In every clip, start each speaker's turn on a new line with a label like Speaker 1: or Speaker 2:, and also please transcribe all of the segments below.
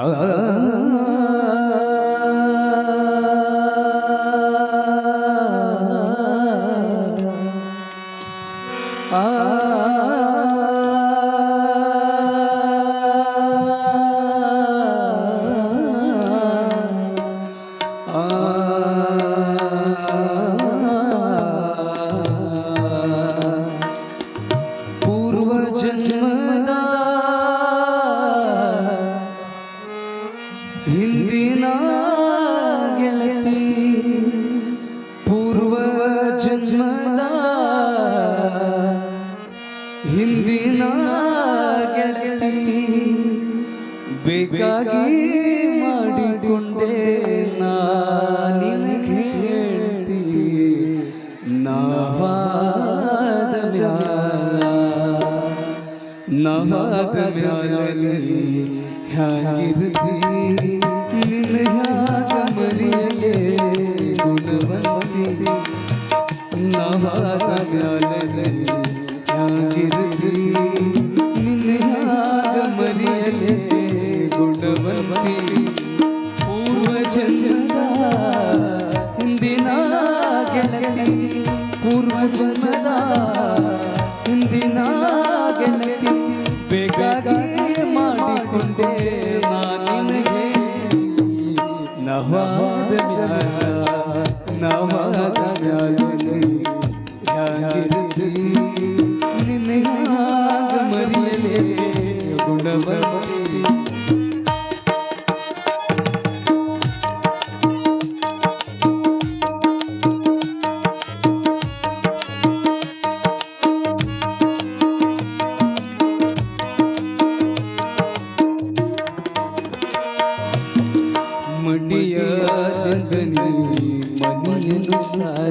Speaker 1: ah ಹಿಂದಿನ ಗೆಳತಿ ಬೇಕಾಗಿ ಮಾಡಿಕೊಂಡೆ ನಾ ನಿನಗೆ ಹೇಳ್ತಿ ನವಾದ ಮ್ಯಾಲ ನವಾದ ಮ್ಯಾಲಲ್ಲಿ ಹ್ಯಾಗಿರ್ತಿ ನಿನ್ನ ಹ್ಯಾಗ ಮರಿಯಲೇ ಗುಣವಂತಿ ನವಾದ ಮ್ಯಾಲಲ್ಲಿ ಪೂರ್ವ ಜನ್ಮದ ಹಿಂದಿನ ಗೆಳತಿ ಬೇಕಾಗಿ ಮಾಡಿಕೊಂಡೆ ನಾನಿನಗೆ ನವಾದ ಮ್ಯಾಲ ನವಾದ ಮ್ಯಾಲಲ್ಲಿ ಹ್ಯಾಗಿರ್ತಿ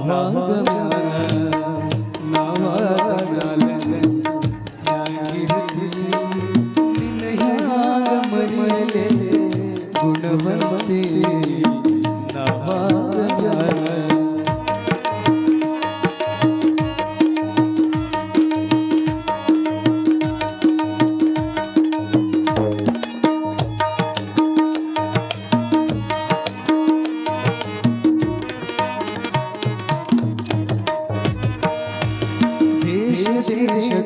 Speaker 1: Mở.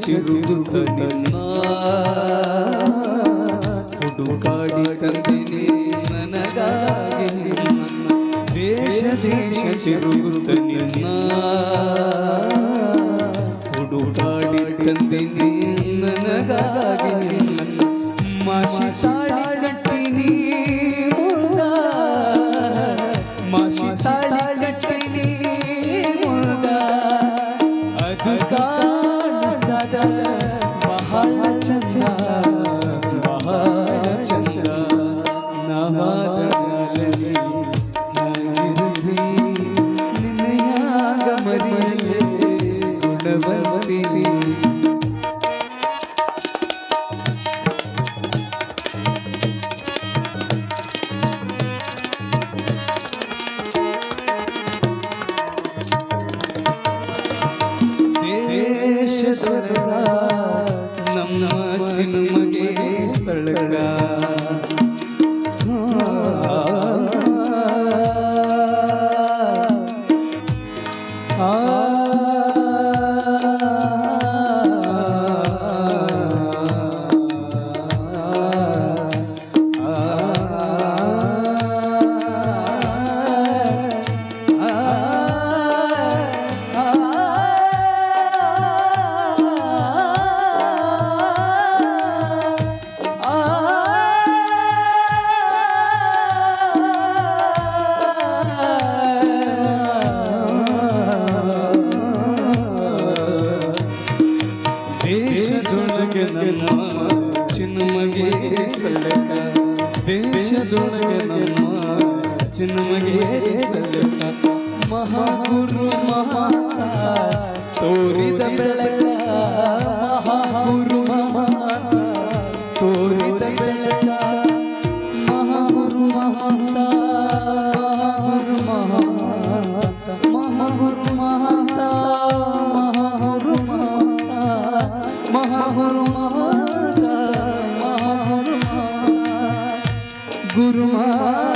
Speaker 1: ತಿರುಗುತ್ತ ನಿನ್ನ ಹುಡುಕಾಡಿ ತಂದಿನಿ ನನಗಾಗಿ ನಿನ್ನ. ದೇಶ ದೇಶ ನಿನ್ನ ನಿನ್ನ ನಮ್ಮ ಚಿನ್ಮಗೆ ಸ್ಥಳಗ ಬಿಸಿಲೊಳಗೆ ನಮ್ಮ ಚಿನ್ನಮಗೇರಿಸಲುತ್ತ ಮಹಾಗುರು ಮಹಾತ ತೋರಿದ ಬೆಳಕ ಮಹಾಗುರು. Guruma.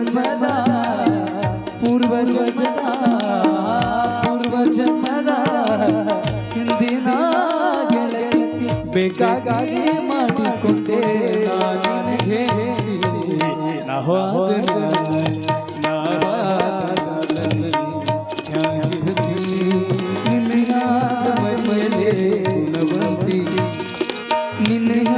Speaker 1: ಕಾಗಿ ಮಾಡಿಕೊಂಡೆ ನಾನಿನ ಹೇಳಿ ನವಾದ ನಿನ್ನ ಮರೆಯಲೇ ಗುಣವಂತಿ ನಿನ್ನ